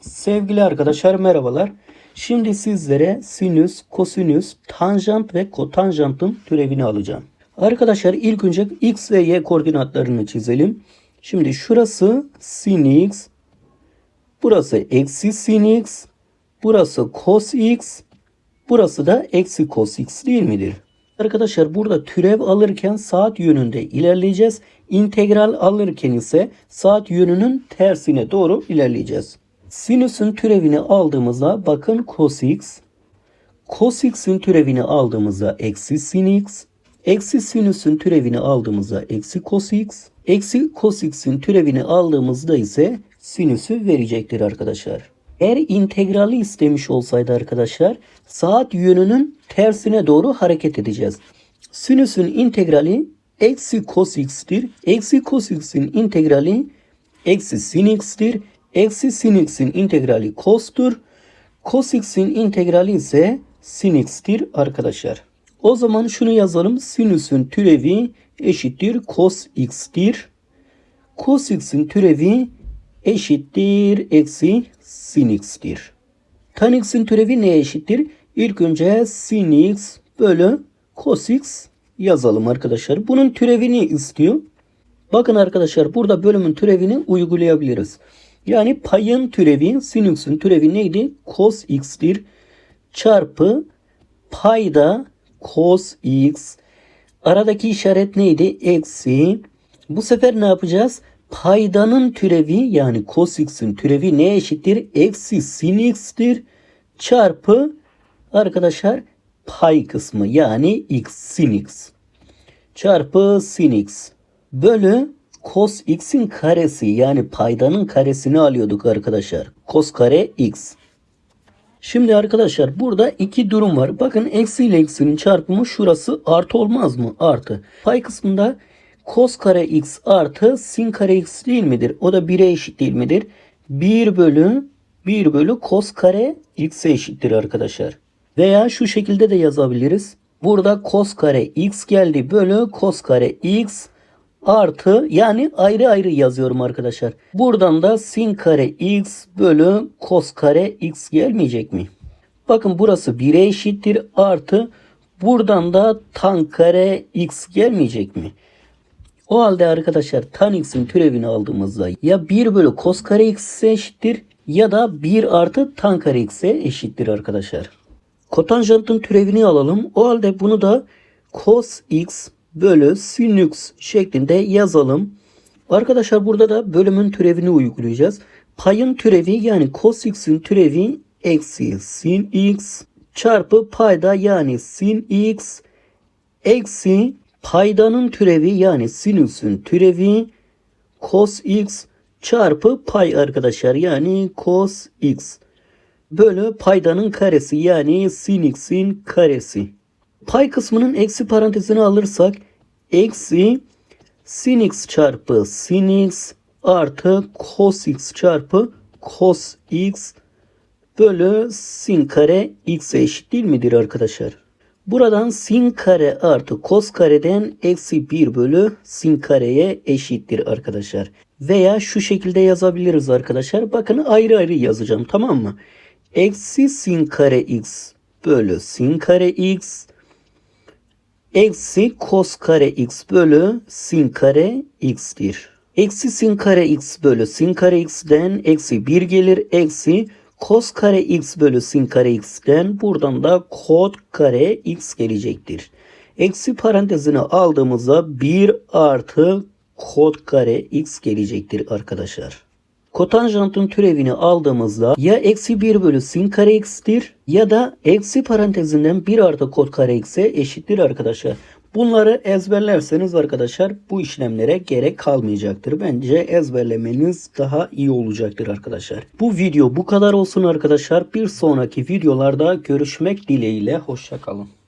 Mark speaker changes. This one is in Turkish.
Speaker 1: Sevgili arkadaşlar merhabalar. Şimdi sizlere sinüs, kosinüs, tanjant ve kotanjantın türevini alacağım. Arkadaşlar ilk önce x ve y koordinatlarını çizelim. Şimdi şurası sin x, burası eksi sin x, burası cos x, burası da eksi cos x değil midir? Arkadaşlar burada türev alırken saat yönünde ilerleyeceğiz. İntegral alırken ise saat yönünün tersine doğru ilerleyeceğiz. Sinüsün türevini aldığımızda bakın cos x. Cos x'in türevini aldığımızda eksi sin x. Eksi sinüsün türevini aldığımızda eksi cos x. Eksi cos x'in türevini aldığımızda ise sinüsü verecektir arkadaşlar. Eğer integrali istemiş olsaydı arkadaşlar saat yönünün tersine doğru hareket edeceğiz. Sinüsün integrali eksi cos x'tir. Eksi cos x'in integrali eksi sin x'tir. Eksi sin x'in integrali cos'tur. Cos x'in integrali ise sin x'tir arkadaşlar. O zaman şunu yazalım. Sinüsün türevi eşittir cos x'tir. Cos x'in türevi eşittir eksi sin x'tir. Tan x'in türevi neye eşittir? İlk önce sin x bölü cos x yazalım arkadaşlar. Bunun türevini istiyor. Bakın arkadaşlar burada bölümün türevini uygulayabiliriz. Yani payın türevi sin x'in türevi neydi? Cos x'tir. Çarpı payda cos x. Aradaki işaret neydi? Eksi. Bu sefer ne yapacağız? Paydanın türevi yani cos x'in türevi neye eşittir? Eksi sin x'tir. Çarpı arkadaşlar pay kısmı yani x sin x. Çarpı sin x. Bölü cos x'in karesi yani paydanın karesini alıyorduk arkadaşlar. Cos kare x. Şimdi arkadaşlar burada iki durum var. Bakın eksi ile eksinin çarpımı şurası artı olmaz mı? Artı. Pay kısmında cos kare x artı sin kare x değil midir? O da 1'e eşit değil midir? 1 bölü 1 bölü cos kare x'e eşittir arkadaşlar. Veya şu şekilde de yazabiliriz. Burada cos kare x geldi bölü cos kare x artı yani ayrı ayrı yazıyorum arkadaşlar. Buradan da sin kare x bölü cos kare x gelmeyecek mi? Bakın burası 1'e eşittir artı buradan da tan kare x gelmeyecek mi? O halde arkadaşlar tan x'in türevini aldığımızda ya 1 bölü cos kare x'e eşittir ya da 1 artı tan kare x'e eşittir arkadaşlar. Kotanjantın türevini alalım. O halde bunu da cos x bölü sin x şeklinde yazalım. Arkadaşlar burada da bölümün türevini uygulayacağız. Payın türevi yani cos x'in türevi eksi sin x çarpı payda yani sin x eksi paydanın türevi yani sinüsün türevi cos x çarpı pay arkadaşlar yani cos x bölü paydanın karesi yani sin x'in karesi. Pay kısmının eksi parantezini alırsak eksi sin x çarpı sin x artı cos x çarpı cos x bölü sin kare x'e eşit değil midir arkadaşlar? Buradan sin kare artı cos kareden eksi 1 bölü sin kareye eşittir arkadaşlar. Veya şu şekilde yazabiliriz arkadaşlar. Bakın ayrı ayrı yazacağım tamam mı? Eksi sin kare x bölü sin kare x eksi cos kare x bölü sin kare x'tir. Eksi sin kare x bölü sin kare x'den eksi 1 gelir. Eksi cos kare x bölü sin kare x'ten buradan da kod kare x gelecektir. Eksi parantezini aldığımızda 1 artı kod kare x gelecektir arkadaşlar. Kotanjantın türevini aldığımızda ya eksi 1 bölü sin kare x'tir ya da eksi parantezinden 1 artı kod kare x'e eşittir arkadaşlar. Bunları ezberlerseniz arkadaşlar bu işlemlere gerek kalmayacaktır. Bence ezberlemeniz daha iyi olacaktır arkadaşlar. Bu video bu kadar olsun arkadaşlar. Bir sonraki videolarda görüşmek dileğiyle. Hoşçakalın.